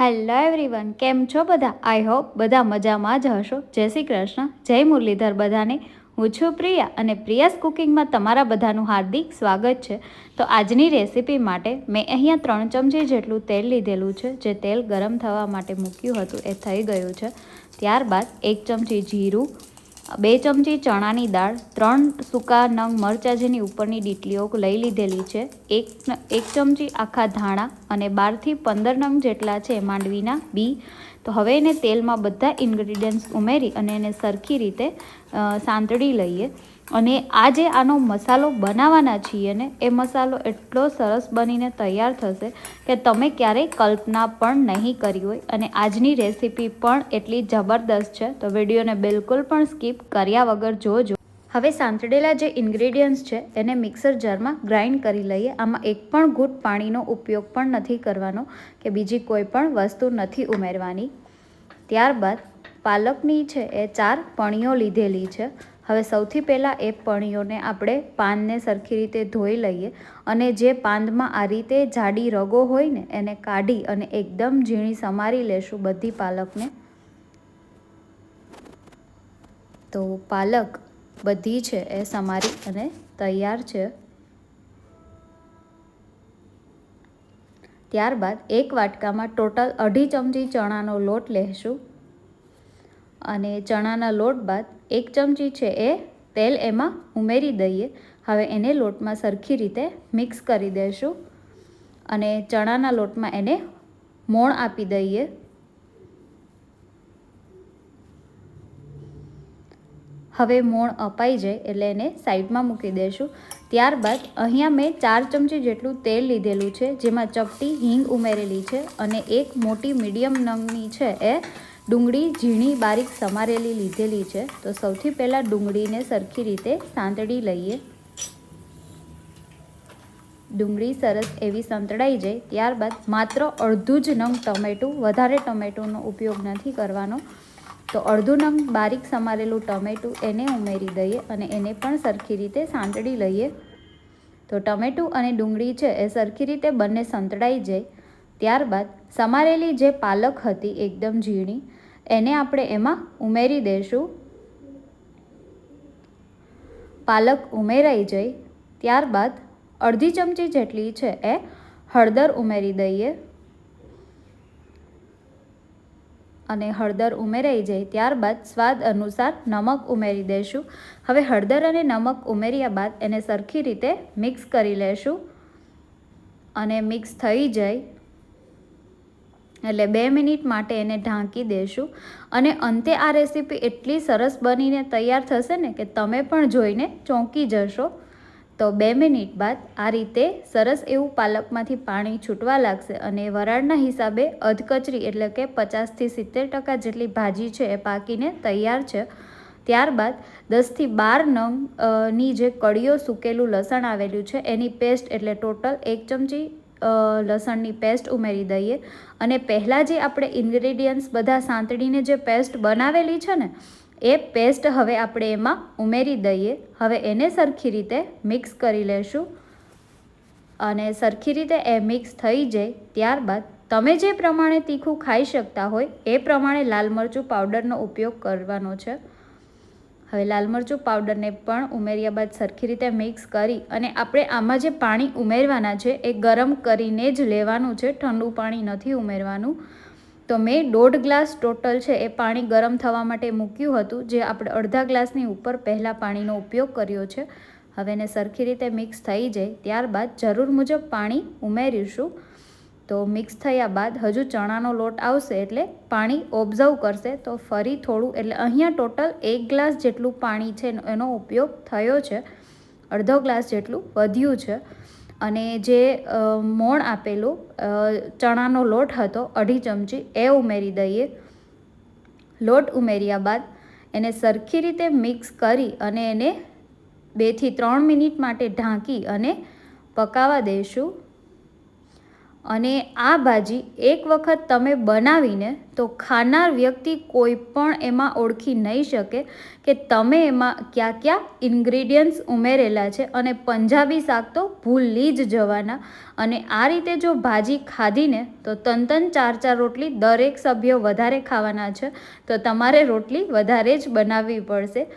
Hello everyone કેમ છો બધા? આઈ હોપ બધા મજામાં જ હશો. જય શ્રી કૃષ્ણ, જય મુરલીધર બધાને. હું છું પ્રિયા અને પ્રિયાસ કુકિંગમાં તમારા બધાનું હાર્દિક સ્વાગત છે. તો આજની રેસીપી માટે મેં અહીંયા ત્રણ ચમચી જેટલું તેલ લીધેલું છે. જે તેલ ગરમ થવા માટે મૂક્યું હતું એ થઈ ગયું છે. ત્યારબાદ એક ચમચી જીરું બે ચમચી ચણાની દાળ, ત્રણ સૂકા નંગ મરચાં જેની ઉપરની ડીટલીઓ લઈ લીધેલી છે, એક એક ચમચી આખા ધાણા અને બારથી પંદર નંગ જેટલા છે માંડવીના બી. તો હવે એને તેલમાં બધા ઇન્ગ્રીડિયન્ટ્સ ઉમેરી અને એને સરખી રીતે સાંતળી લઈએ. અને આજે આનો મસાલો બનાવવાના છીએ ને, એ મસાલો એટલો સરસ બનીને તૈયાર થશે કે તમે ક્યારેય કલ્પના પણ નહીં કરી હોય. અને આજની રેસીપી પણ એટલી જબરદસ્ત છે, તો વિડીયોને બિલકુલ પણ સ્કીપ કર્યા વગર જોજો. હવે સાંતળેલા જે ઇન્ગ્રેડિયન્ટ્સ છે એને મિક્સર જારમાં ગ્રાઇન્ડ કરી લઈએ. આમાં એક પણ ઘૂંટ પાણીનો ઉપયોગ પણ નથી કરવાનો કે બીજી કોઈ પણ વસ્તુ નથી ઉમેરવાની. ત્યારબાદ પાલકની છે, એ ચાર પણીઓ લીધેલી છે. હવે સૌથી પહેલાં એ પણીઓને આપણે પાનને સરખી રીતે ધોઈ લઈએ અને જે પાંદમાં આ રીતે જાડી રગો હોય ને, એને કાઢી અને એકદમ ઝીણી સમારી લેશું બધી પાલકને. તો પાલક બધી છે એ સમારી અને તૈયાર છે. ત્યારબાદ એક વાટકામાં ટોટલ અઢી ચમચી ચણાનો લોટ લેશું. અને ચણાના લોટ બાદ એક ચમચી છે એ તેલ એમાં ઉમેરી દઈએ. હવે એને લોટમાં સરખી રીતે મિક્સ કરી દઈશું અને ચણાના લોટમાં એને મોણ આપી દઈએ. હવે મોણ અપાઈ જાય એટલે એને સાઈડમાં મૂકી દઈશું ત્યારબાદ અહીંયા મેં ચાર ચમચી જેટલું તેલ લીધેલું છે, જેમાં ચપટી હિંગ ઉમેરેલી છે અને એક મોટી મીડિયમ નંગની છે એ ડુંગળી ઝીણી બારીક સમારેલી લીધેલી છે. તો સૌથી પહેલાં ડુંગળીને સરખી રીતે સાંતળી લઈએ. ડુંગળી સરસ એવી સંતળાઈ જાય ત્યારબાદ માત્ર અડધું જ નંગ ટમેટું, વધારે ટમેટુંનો ઉપયોગ નથી કરવાનો. તો અડધું નંગ બારીક સમારેલું ટમેટું એને ઉમેરી દઈએ અને એને પણ સરખી રીતે સાંતળી લઈએ. તો ટમેટું અને ડુંગળી છે એ સરખી રીતે બંને સંતળાઈ જાય. ત્યારબાદ સમારેલી જે પાલક હતી એકદમ ઝીણી, એને આપણે એમાં ઉમેરી દઈશું પાલક ઉમેરાઈ જાય ત્યારબાદ અડધી ચમચી જેટલી છે એ હળદર ઉમેરી દઈએ. અને હળદર ઉમેરાઈ જાય ત્યારબાદ સ્વાદ અનુસાર નમક ઉમેરી દઈશું હવે હળદર અને નમક ઉમેર્યા બાદ એને સરખી રીતે મિક્સ કરી લેશું. અને મિક્સ થઈ જાય એટલે બે મિનિટ માટે એને ઢાંકી દેશું. અને અંતે આ રેસીપી એટલી સરસ બનીને તૈયાર થશે ને કે તમે પણ જોઈને ચોંકી જશો. તો બે મિનિટ બાદ આ રીતે સરસ એવું પાલકમાંથી પાણી છૂટવા લાગશે અને વરાળના હિસાબે અધકચરી એટલે કે પચાસથી સિત્તેર ટકા જેટલી ભાજી છે એ પાકીને તૈયાર છે. ત્યારબાદ દસથી બાર નંગની જે કડીઓ સૂકેલું લસણ આવેલું છે એની પેસ્ટ એટલે ટોટલ એક ચમચી લસણની પેસ્ટ ઉમેરી દઈએ. અને પહેલાં જે આપણે ઇન્ગ્રેડિયન્ટ્સ બધા સાંતળીને જે પેસ્ટ બનાવેલી છે ને, એ પેસ્ટ હવે આપણે એમાં ઉમેરી દઈએ. હવે એને સરખી રીતે મિક્સ કરી લેશું. અને સરખી રીતે એ મિક્સ થઈ જાય ત્યારબાદ તમે જે પ્રમાણે તીખું ખાઈ શકતા હોય, એ પ્રમાણે લાલ મરચું પાવડરનો ઉપયોગ કરવાનો છે. હવે લાલ મરચું પાવડરને પણ ઉમેર્યા બાદ સરખી રીતે મિક્સ કરી અને આપણે આમાં જે પાણી ઉમેરવાના છે એ ગરમ કરીને જ લેવાનું છે. ઠંડુ પાણી નથી ઉમેરવાનું. તો મેં દોઢ ગ્લાસ ટોટલ છે એ પાણી ગરમ થવા માટે મૂક્યું હતું, જે આપણે અડધા ગ્લાસની ઉપર પહેલાં પાણીનો ઉપયોગ કર્યો છે. હવે એને સરખી રીતે મિક્સ થઈ જાય, ત્યારબાદ જરૂર મુજબ પાણી ઉમેરીશું. તો મિક્સ થયા બાદ હજુ ચણાનો લોટ આવશે એટલે પાણી ઓબ્ઝર્વ કરશે. તો ફરી થોડું, એટલે અહીંયા ટોટલ એક ગ્લાસ જેટલું પાણી છે એનો ઉપયોગ થયો છે. અડધો ગ્લાસ જેટલું વધ્યું છે. અને જે મોણ આપેલું ચણાનો લોટ હતો, અઢી ચમચી, એ ઉમેરી દઈએ. લોટ ઉમેર્યા બાદ એને સરખી રીતે મિક્સ કરી અને એને બેથી ત્રણ મિનિટ માટે ઢાંકી અને પકાવા દઈશું અને આ ભાજી એક વખત તમે બનાવીને તો ખાનાર વ્યક્તિ કોઈ પણ એમાં ઓળખી નહીં શકે કે તમે એમાં ક્યાં ક્યાં ઇન્ગ્રીડિયન્ટ્સ ઉમેરેલા છે અને પંજાબી શાક તો ભૂલી જ જવાના. અને આ રીતે જો ભાજી ખાધીને તો તન તન ચાર ચાર રોટલી દરેક સભ્યો વધારે ખાવાના છે. તો તમારે રોટલી વધારે જ બનાવવી પડશે.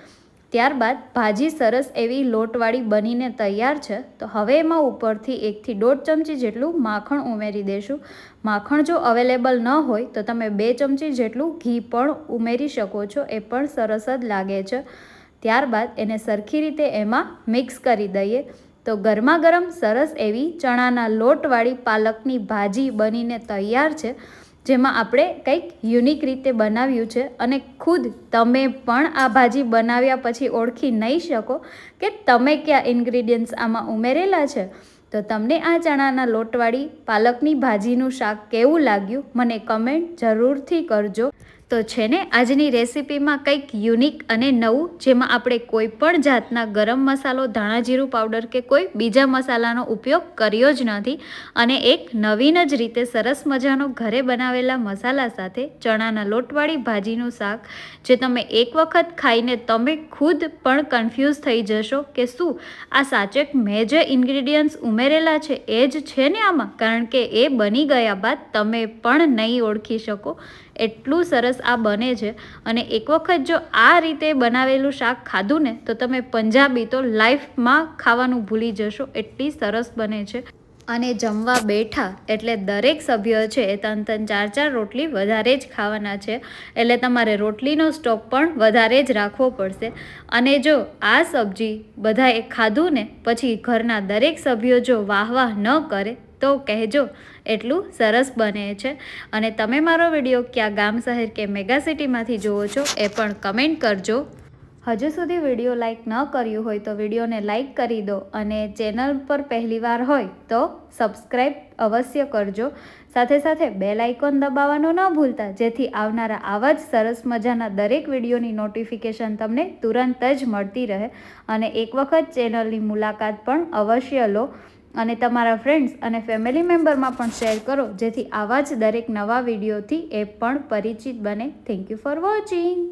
ત્યારબાદ ભાજી સરસ એવી લોટવાળી બનીને તૈયાર છે, તો હવે એમાં ઉપરથી એકથી દોઢ ચમચી જેટલું માખણ ઉમેરી દઈશું માખણ જો અવેલેબલ ન હોય, તો તમે બે ચમચી જેટલું ઘી પણ ઉમેરી શકો છો, એ પણ સરસ જ લાગે છે. ત્યારબાદ એને સરખી રીતે એમાં મિક્સ કરી દઈએ. તો ગરમા ગરમ સરસ એવી ચણાના લોટવાળી પાલકની ભાજી બનીને તૈયાર છે જેમાં આપણે કંઈક યુનિક રીતે બનાવ્યું છે અને ખુદ તમે પણ આ ભાજી બનાવ્યા પછી ઓળખી નહીં શકો કે તમે કયા ઇન્ગ્રીડિયન્ટ્સ આમાં ઉમેરેલા છે. તો તમને આ ચણાના લોટવાળી પાલકની ભાજીનું શાક કેવું લાગ્યું? મને કમેન્ટ જરૂરથી કરજો. તો છે ને, આજની રેસિપીમાં કંઈક યુનિક અને નવું, જેમાં આપણે કોઈ પણ જાતના ગરમ મસાલો ધાણા જીરું પાવડર કે કોઈ બીજા મસાલાનો ઉપયોગ કર્યો જ નથી અને એક નવીન જ રીતે સરસ મજાનો ઘરે બનાવેલા મસાલા સાથે ચણાના લોટવાળી ભાજીનું શાક, જે તમે એક વખત ખાઈને તમે ખુદ પણ કન્ફ્યુઝ થઈ જશો કે શું આ સાચેક મેં જે ઇન્ગ્રીડિયન્ટ્સ ઉમેરેલા છે, એ જ છે ને આમાં? કારણ કે એ બની ગયા બાદ તમે પણ નહીં ઓળખી શકો. એટલું સરસ આ બને છે. અને એક વખત જો આ રીતે બનાવેલું શાક ખાધું ને, તો તમે પંજાબી તો લાઈફમાં ખાવાનું ભૂલી જશો. એટલી સરસ બને છે. અને જમવા બેઠા એટલે દરેક સભ્ય છે એ ત્રણ ત્રણ ચાર ચાર રોટલી વધારે જ ખાવાના છે. એટલે તમારે રોટલીનો સ્ટોક પણ વધારે જ રાખવો પડશે. અને જો આ સબ્જી બધાએ ખાધું ને પછી ઘરના દરેક સભ્યો જો વાહ વાહ ન કરે તો કહેજો, એટલું સરસ બને છે. અને તમે મારો વીડિયો ક્યાં ગામ શહેર કે મેગા સિટીમાંથી જુઓ છો એ પણ કમેન્ટ કરજો. હજુ સુધી વીડિયો લાઇક ન કર્યું હોય તો વિડીયોને લાઇક કરી દો અને ચેનલ પર પહેલીવાર હોય તો સબસ્ક્રાઈબ અવશ્ય કરજો. સાથે સાથે બેલ આઇકોન દબાવવાનું ન ભૂલતા, જેથી આવનારા આવા જ સરસ મજાના દરેક વિડીયોની નોટિફિકેશન તમને તુરંત જ મળતી રહે અને એક વખત ચેનલની મુલાકાત પણ અવશ્ય લો. અને તમારા ફ્રેન્ડ્સ અને ફેમિલી મેમ્બરમાં પણ શેર કરો, જેથી આવા જ દરેક નવા વિડીયોથી એ પણ પરિચિત બને. Thank you for watching.